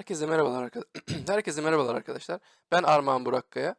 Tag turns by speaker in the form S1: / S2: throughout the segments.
S1: Herkese merhabalar arkadaşlar. Herkese merhabalar arkadaşlar. Ben Armağan Burakkaya.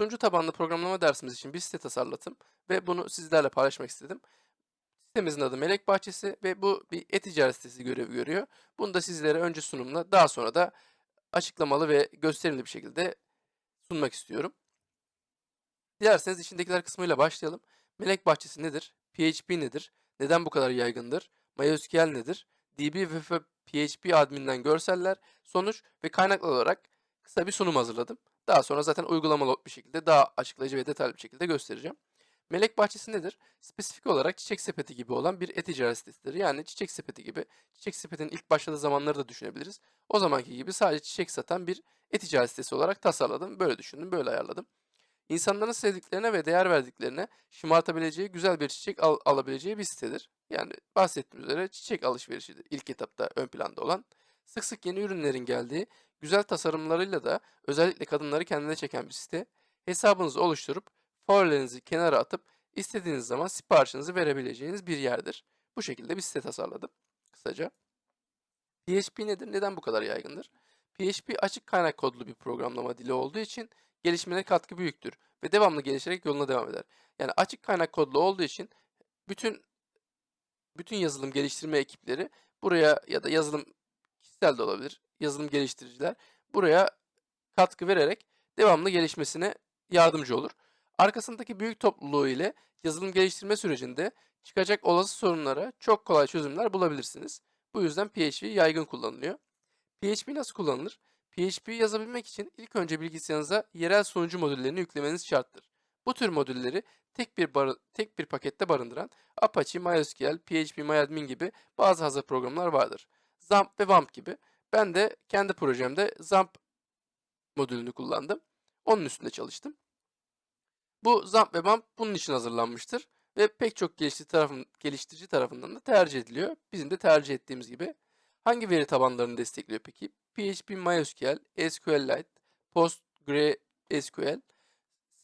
S1: Sunucu tabanlı programlama dersimiz için bir site tasarlattım ve bunu sizlerle paylaşmak istedim. Sitemizin adı Melek Bahçesi ve bu bir e-ticaret sitesi görevi görüyor. Bunu da sizlere önce sunumla daha sonra da açıklamalı ve gösterimli bir şekilde sunmak istiyorum. Dilerseniz içindekiler kısmıyla başlayalım. Melek Bahçesi nedir? PHP nedir? Neden bu kadar yaygındır? MySQL nedir? DB ve PHP adminden görseller, sonuç ve kaynaklı olarak kısa bir sunum hazırladım. Daha sonra zaten uygulamalı bir şekilde daha açıklayıcı ve detaylı bir şekilde göstereceğim. Melek bahçesi nedir? Spesifik olarak çiçek sepeti gibi olan bir e-ticaret sitesidir. Yani çiçek sepeti gibi, çiçek sepetinin ilk başladığı zamanları da düşünebiliriz. O zamanki gibi sadece çiçek satan bir e-ticaret sitesi olarak tasarladım. Böyle düşündüm, böyle ayarladım. İnsanların sevdiklerine ve değer verdiklerine şımartabileceği güzel bir çiçek al- alabileceği bir sitedir. Yani bahsettiğim üzere çiçek alışverişidir ilk etapta ön planda olan. Sık sık yeni ürünlerin geldiği, güzel tasarımlarıyla da özellikle kadınları kendine çeken bir site. Hesabınızı oluşturup favorilerinizi kenara atıp istediğiniz zaman siparişinizi verebileceğiniz bir yerdir. Bu şekilde bir site tasarladım kısaca. PHP nedir? Neden bu kadar yaygındır? PHP açık kaynak kodlu bir programlama dili olduğu için gelişimine katkı büyüktür ve devamlı gelişerek yoluna devam eder. Yani açık kaynak kodlu olduğu için bütün bütün yazılım geliştirme ekipleri buraya ya da yazılım kişisel de olabilir, yazılım geliştiriciler buraya katkı vererek devamlı gelişmesine yardımcı olur. Arkasındaki büyük topluluğu ile yazılım geliştirme sürecinde çıkacak olası sorunlara çok kolay çözümler bulabilirsiniz. Bu yüzden PHP yaygın kullanılıyor. PHP nasıl kullanılır? PHP yazabilmek için ilk önce bilgisayarınıza yerel sunucu modüllerini yüklemeniz şarttır. Bu tür modülleri tek bir bar- tek bir pakette barındıran Apache, MySQL, PHP, MyAdmin gibi bazı hazır programlar vardır. XAMPP ve WAMP gibi. Ben de kendi projemde XAMPP modülünü kullandım. Onun üstünde çalıştım. Bu XAMPP ve WAMP bunun için hazırlanmıştır ve pek çok geliştirici, tarafın, geliştirici tarafından da tercih ediliyor. Bizim de tercih ettiğimiz gibi. Hangi veri tabanlarını destekliyor peki? PHP, MySQL, SQLite, PostgreSQL,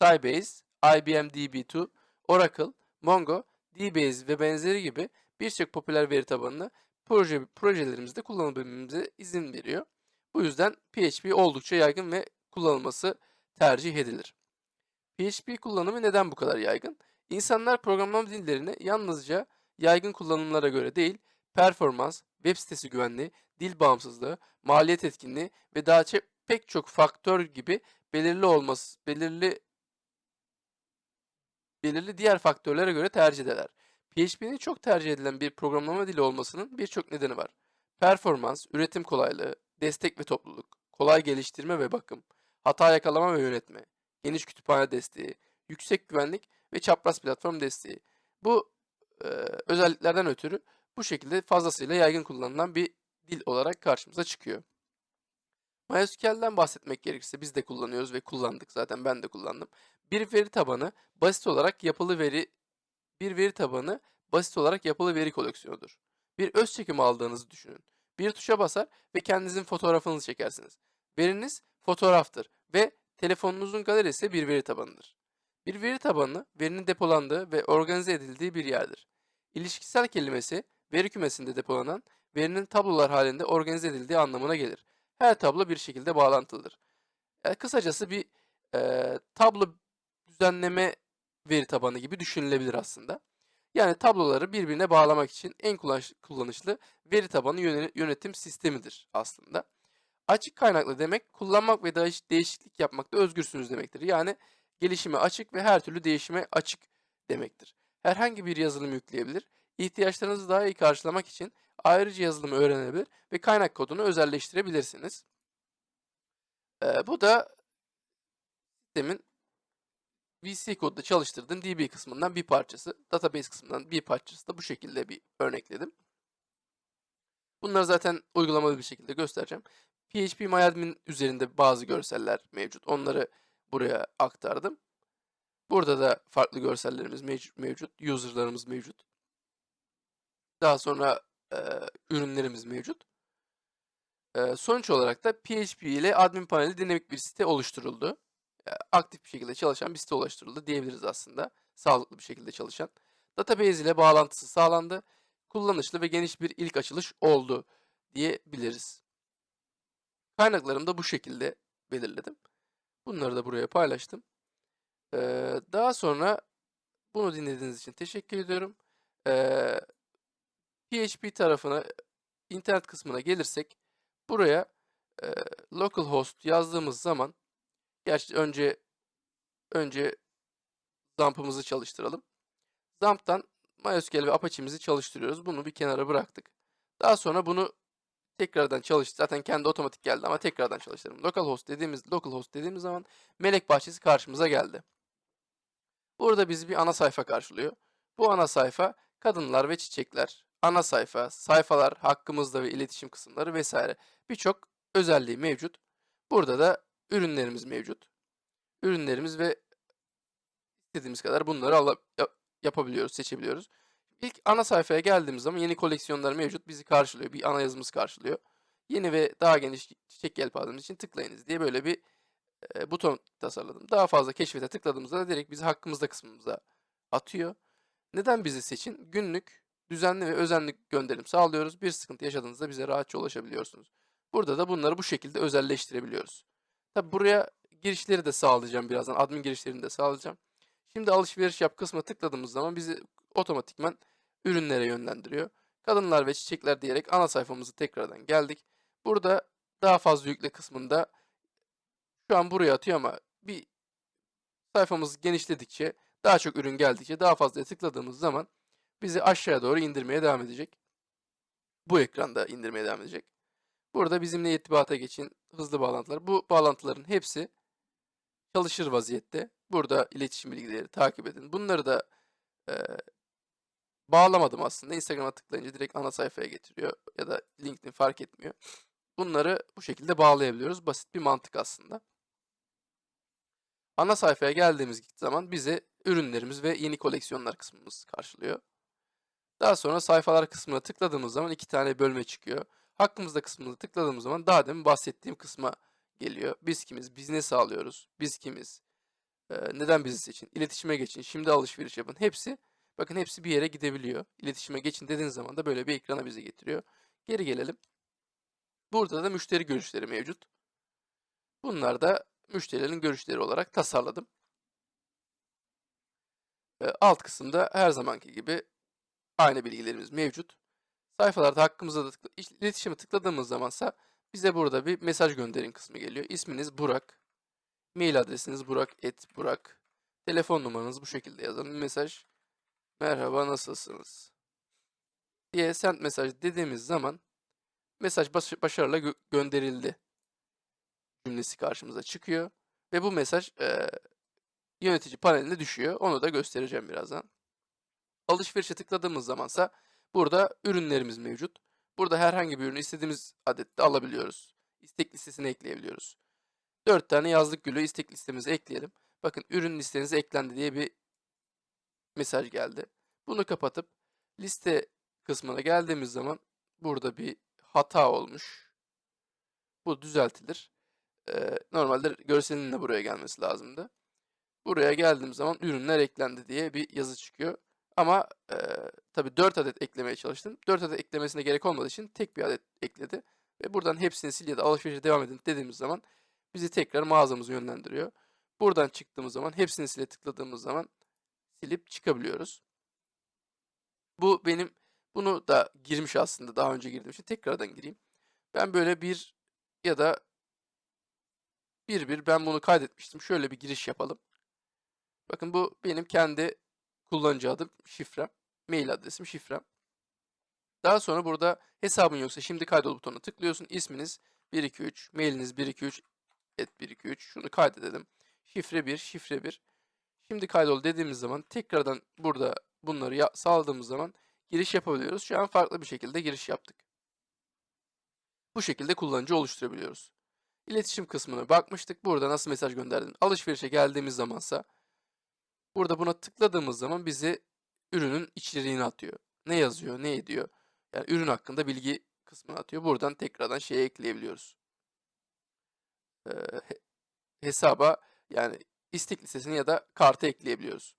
S1: Sybase, IBM DB2, Oracle, Mongo, DBase ve benzeri gibi birçok popüler veri tabanını proje, projelerimizde kullanabilmemize izin veriyor. Bu yüzden PHP oldukça yaygın ve kullanılması tercih edilir. PHP kullanımı neden bu kadar yaygın? İnsanlar programlama dillerini yalnızca yaygın kullanımlara göre değil, performans, web sitesi güvenliği, dil bağımsızlığı, maliyet etkinliği ve daha pek çok faktör gibi belirli olması, belirli belirli diğer faktörlere göre tercih ederler. PHP'nin çok tercih edilen bir programlama dili olmasının birçok nedeni var. Performans, üretim kolaylığı, destek ve topluluk, kolay geliştirme ve bakım, hata yakalama ve yönetme, geniş kütüphane desteği, yüksek güvenlik ve çapraz platform desteği. Bu e, özelliklerden ötürü bu şekilde fazlasıyla yaygın kullanılan bir dil olarak karşımıza çıkıyor. MySQL'den bahsetmek gerekirse biz de kullanıyoruz ve kullandık zaten ben de kullandım. Bir veri tabanı basit olarak yapılı veri bir veri tabanı basit olarak yapılı veri koleksiyonudur. Bir öz çekim aldığınızı düşünün. Bir tuşa basar ve kendinizin fotoğrafınızı çekersiniz. Veriniz fotoğraftır ve telefonunuzun galerisi bir veri tabanıdır. Bir veri tabanı verinin depolandığı ve organize edildiği bir yerdir. İlişkisel kelimesi veri kümesinde depolanan verinin tablolar halinde organize edildiği anlamına gelir. Her tablo bir şekilde bağlantılıdır. Yani kısacası bir e, tablo düzenleme veri tabanı gibi düşünülebilir aslında. Yani tabloları birbirine bağlamak için en kullanış- kullanışlı veri tabanı yöne- yönetim sistemidir aslında. Açık kaynaklı demek kullanmak ve değiş- değişiklik yapmakta özgürsünüz demektir. Yani gelişime açık ve her türlü değişime açık demektir. Herhangi bir yazılım yükleyebilir, ihtiyaçlarınızı daha iyi karşılamak için ayrıca yazılımı öğrenebilir ve kaynak kodunu özelleştirebilirsiniz. Ee, bu da sistemin VC kodda çalıştırdığım DB kısmından bir parçası, database kısmından bir parçası da bu şekilde bir örnekledim. Bunları zaten uygulamalı bir şekilde göstereceğim. PHP MyAdmin üzerinde bazı görseller mevcut. Onları buraya aktardım. Burada da farklı görsellerimiz mevcut, mevcut user'larımız mevcut. Daha sonra e, ürünlerimiz mevcut. E, sonuç olarak da PHP ile admin paneli dinamik bir site oluşturuldu. E, aktif bir şekilde çalışan bir site oluşturuldu diyebiliriz aslında. Sağlıklı bir şekilde çalışan. Database ile bağlantısı sağlandı. Kullanışlı ve geniş bir ilk açılış oldu diyebiliriz. Kaynaklarımı da bu şekilde belirledim. Bunları da buraya paylaştım. Eee, daha sonra bunu dinlediğiniz için teşekkür ediyorum. Eee, PHP tarafına, internet kısmına gelirsek buraya eee, localhost yazdığımız zaman gerçi önce önce Zump'ımızı çalıştıralım. Zump'tan MySQL ve Apache'mizi çalıştırıyoruz. Bunu bir kenara bıraktık. Daha sonra bunu tekrardan çalış. Zaten kendi otomatik geldi ama tekrardan çalıştıralım. Localhost dediğimiz localhost dediğimiz zaman melek bahçesi karşımıza geldi. Burada bizi bir ana sayfa karşılıyor. Bu ana sayfa kadınlar ve çiçekler, ana sayfa, sayfalar, hakkımızda ve iletişim kısımları vesaire birçok özelliği mevcut. Burada da ürünlerimiz mevcut. Ürünlerimiz ve istediğimiz kadar bunları ala- ya- yapabiliyoruz, seçebiliyoruz. İlk ana sayfaya geldiğimiz zaman yeni koleksiyonlar mevcut bizi karşılıyor. Bir ana yazımız karşılıyor. Yeni ve daha geniş çiçek yelpazemiz için tıklayınız diye böyle bir e, buton tasarladım. Daha fazla keşfete tıkladığımızda da direkt bizi hakkımızda kısmımıza atıyor. Neden bizi seçin? Günlük, düzenli ve özenli gönderim sağlıyoruz. Bir sıkıntı yaşadığınızda bize rahatça ulaşabiliyorsunuz. Burada da bunları bu şekilde özelleştirebiliyoruz. Tabi buraya girişleri de sağlayacağım birazdan. Admin girişlerini de sağlayacağım. Şimdi alışveriş yap kısmına tıkladığımız zaman bizi otomatikman ürünlere yönlendiriyor. Kadınlar ve çiçekler diyerek ana sayfamızı tekrardan geldik. Burada daha fazla yükle kısmında şu an buraya atıyor ama bir sayfamız genişledikçe, daha çok ürün geldikçe, daha fazla tıkladığımız zaman bizi aşağıya doğru indirmeye devam edecek. Bu ekranda indirmeye devam edecek. Burada bizimle irtibata geçin hızlı bağlantılar. Bu bağlantıların hepsi çalışır vaziyette. Burada iletişim bilgileri takip edin. Bunları da e, bağlamadım aslında. Instagram'a tıklayınca direkt ana sayfaya getiriyor ya da LinkedIn fark etmiyor. Bunları bu şekilde bağlayabiliyoruz. Basit bir mantık aslında. Ana sayfaya geldiğimiz zaman bize ürünlerimiz ve yeni koleksiyonlar kısmımız karşılıyor. Daha sonra sayfalar kısmına tıkladığımız zaman iki tane bölme çıkıyor. Hakkımızda kısmına tıkladığımız zaman daha demin bahsettiğim kısma geliyor. Biz kimiz? Biz ne sağlıyoruz? Biz kimiz? Ee, neden bizi seçin? İletişime geçin. Şimdi alışveriş yapın. Hepsi bakın hepsi bir yere gidebiliyor. İletişime geçin dediğiniz zaman da böyle bir ekrana bizi getiriyor. Geri gelelim. Burada da müşteri görüşleri mevcut. Bunlar da müşterilerin görüşleri olarak tasarladım. Ee, alt kısımda her zamanki gibi aynı bilgilerimiz mevcut. Sayfalarda hakkımızda da tıkla, iletişime tıkladığımız zamansa bize burada bir mesaj gönderin kısmı geliyor. İsminiz Burak. Mail adresiniz burak et burak. Telefon numaranız bu şekilde yazın. Mesaj. Merhaba nasılsınız? diye send mesaj dediğimiz zaman mesaj baş- başarıyla gö- gönderildi cümlesi karşımıza çıkıyor. Ve bu mesaj eee, yönetici paneline düşüyor. Onu da göstereceğim birazdan. Alışverişe tıkladığımız zamansa burada ürünlerimiz mevcut. Burada herhangi bir ürünü istediğimiz adette alabiliyoruz. İstek listesine ekleyebiliyoruz. 4 tane yazlık gülü istek listemize ekleyelim. Bakın ürün listenize eklendi diye bir mesaj geldi. Bunu kapatıp liste kısmına geldiğimiz zaman burada bir hata olmuş. Bu düzeltilir. Ee, normalde görselinin de buraya gelmesi lazımdı. Buraya geldiğim zaman ürünler eklendi diye bir yazı çıkıyor. Ama e, tabii 4 adet eklemeye çalıştım. 4 adet eklemesine gerek olmadığı için tek bir adet ekledi. Ve buradan hepsini sil ya da alışverişe devam edin dediğimiz zaman bizi tekrar mağazamıza yönlendiriyor. Buradan çıktığımız zaman hepsini sile tıkladığımız zaman silip çıkabiliyoruz. Bu benim bunu da girmiş aslında daha önce girdiğim için tekrardan gireyim. Ben böyle bir ya da bir bir ben bunu kaydetmiştim. Şöyle bir giriş yapalım. Bakın bu benim kendi kullanıcı adım, şifrem, mail adresim, şifrem. Daha sonra burada hesabın yoksa şimdi kaydol butonuna tıklıyorsun. İsminiz 123, mailiniz 123 et 123. Şunu kaydedelim. Şifre 1, şifre 1. Şimdi kaydol dediğimiz zaman tekrardan burada bunları sağladığımız zaman giriş yapabiliyoruz. Şu an farklı bir şekilde giriş yaptık. Bu şekilde kullanıcı oluşturabiliyoruz. İletişim kısmına bakmıştık. Burada nasıl mesaj gönderdin? Alışverişe geldiğimiz zamansa burada buna tıkladığımız zaman bizi ürünün içeriğini atıyor. Ne yazıyor, ne ediyor? Yani ürün hakkında bilgi kısmını atıyor. Buradan tekrardan şeye ekleyebiliyoruz. Ee, he- hesaba yani istek listesine ya da karta ekleyebiliyoruz.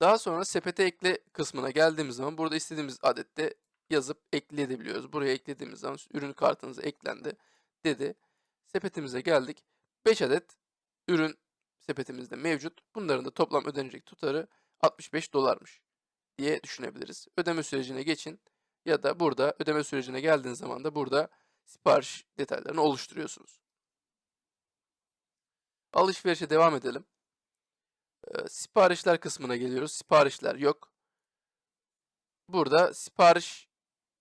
S1: Daha sonra sepete ekle kısmına geldiğimiz zaman burada istediğimiz adette yazıp ekleyebiliyoruz. Buraya eklediğimiz zaman ürün kartınıza eklendi dedi. Sepetimize geldik. 5 adet ürün sepetimizde mevcut. Bunların da toplam ödenecek tutarı 65 dolarmış diye düşünebiliriz. Ödeme sürecine geçin ya da burada ödeme sürecine geldiğiniz zaman da burada sipariş detaylarını oluşturuyorsunuz. Alışverişe devam edelim. Ee, siparişler kısmına geliyoruz. Siparişler yok. Burada sipariş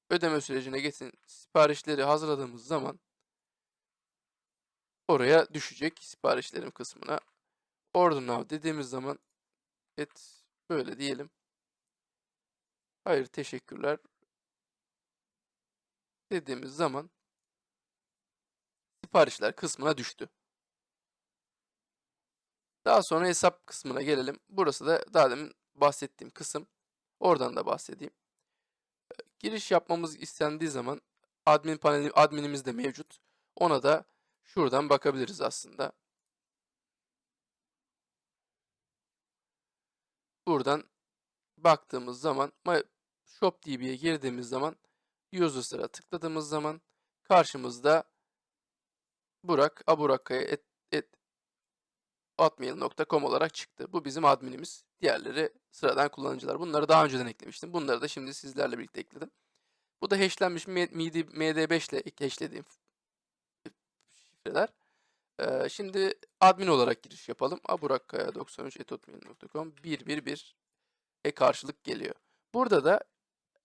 S1: ödeme sürecine geçin. Siparişleri hazırladığımız zaman oraya düşecek siparişlerim kısmına. Order now dediğimiz zaman et böyle diyelim. Hayır teşekkürler dediğimiz zaman siparişler kısmına düştü. Daha sonra hesap kısmına gelelim. Burası da daha demin bahsettiğim kısım. Oradan da bahsedeyim. Ee, Giriş yapmamız istendiği zaman admin paneli adminimiz de mevcut. Ona da şuradan bakabiliriz aslında. Buradan baktığımız zaman ma- ShopDB'ye girdiğimiz zaman users'lara tıkladığımız zaman karşımızda Burak Aburakkaya hotmail.com olarak çıktı. Bu bizim adminimiz. Diğerleri sıradan kullanıcılar. Bunları daha önceden eklemiştim. Bunları da şimdi sizlerle birlikte ekledim. Bu da hashlenmiş MD5 ile hashlediğim şifreler. Ee, şimdi admin olarak giriş yapalım. aburakkaya93.hotmail.com 111 e karşılık geliyor. Burada da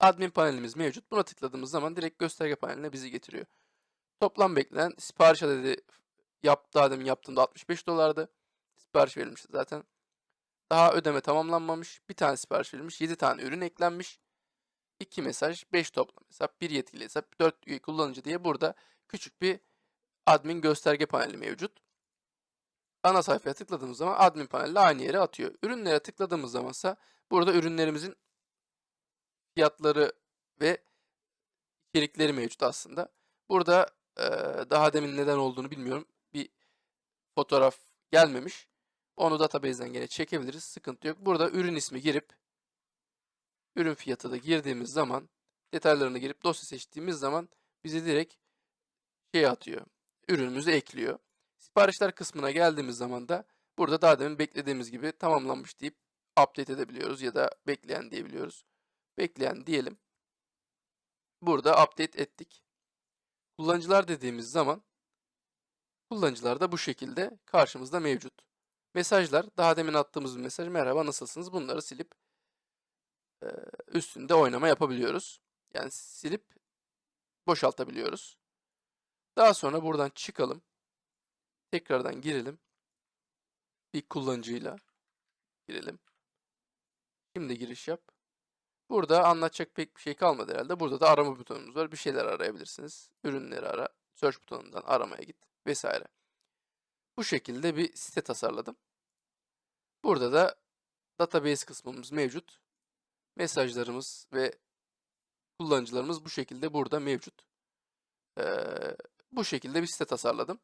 S1: admin panelimiz mevcut. Buna tıkladığımız zaman direkt gösterge paneline bizi getiriyor. Toplam beklenen sipariş adedi yap, daha demin yaptığımda 65 dolardı. Sipariş verilmişti zaten. Daha ödeme tamamlanmamış. Bir tane sipariş verilmiş. 7 tane ürün eklenmiş. 2 mesaj, 5 toplam hesap, 1 yetkili hesap, 4 üye kullanıcı diye burada küçük bir admin gösterge paneli mevcut. Ana sayfaya tıkladığımız zaman admin paneli aynı yere atıyor. Ürünlere tıkladığımız zamansa burada ürünlerimizin fiyatları ve içerikleri mevcut aslında. Burada e, daha demin neden olduğunu bilmiyorum. Bir fotoğraf gelmemiş. Onu database'den gene çekebiliriz. Sıkıntı yok. Burada ürün ismi girip ürün fiyatı da girdiğimiz zaman detaylarını girip dosya seçtiğimiz zaman bize direkt şey atıyor. Ürünümüzü ekliyor. Siparişler kısmına geldiğimiz zaman da burada daha demin beklediğimiz gibi tamamlanmış deyip update edebiliyoruz ya da bekleyen diyebiliyoruz. Bekleyen diyelim. Burada update ettik. Kullanıcılar dediğimiz zaman kullanıcılar da bu şekilde karşımızda mevcut. Mesajlar daha demin attığımız bir mesaj merhaba nasılsınız bunları silip üstünde oynama yapabiliyoruz. Yani silip boşaltabiliyoruz. Daha sonra buradan çıkalım. Tekrardan girelim. Bir kullanıcıyla girelim. Şimdi giriş yap. Burada anlatacak pek bir şey kalmadı herhalde. Burada da arama butonumuz var. Bir şeyler arayabilirsiniz. Ürünleri ara. Search butonundan aramaya git vesaire. Bu şekilde bir site tasarladım. Burada da database kısmımız mevcut. Mesajlarımız ve kullanıcılarımız bu şekilde burada mevcut. Ee, bu şekilde bir site tasarladım.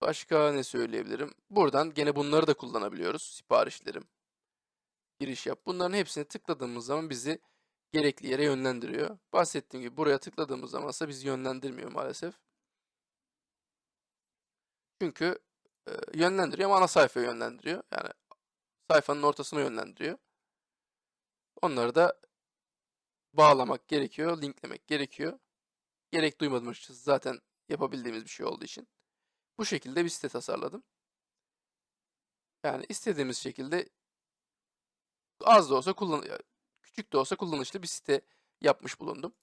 S1: Başka ne söyleyebilirim? Buradan gene bunları da kullanabiliyoruz. Siparişlerim, giriş yap. Bunların hepsini tıkladığımız zaman bizi gerekli yere yönlendiriyor. Bahsettiğim gibi buraya tıkladığımız zaman ise bizi yönlendirmiyor maalesef. Çünkü e, yönlendiriyor ama ana sayfaya yönlendiriyor. Yani sayfanın ortasına yönlendiriyor. Onları da bağlamak gerekiyor, linklemek gerekiyor. Gerek duymadım açıkçası zaten yapabildiğimiz bir şey olduğu için. Bu şekilde bir site tasarladım. Yani istediğimiz şekilde az da olsa kullan küçük de olsa kullanışlı bir site yapmış bulundum.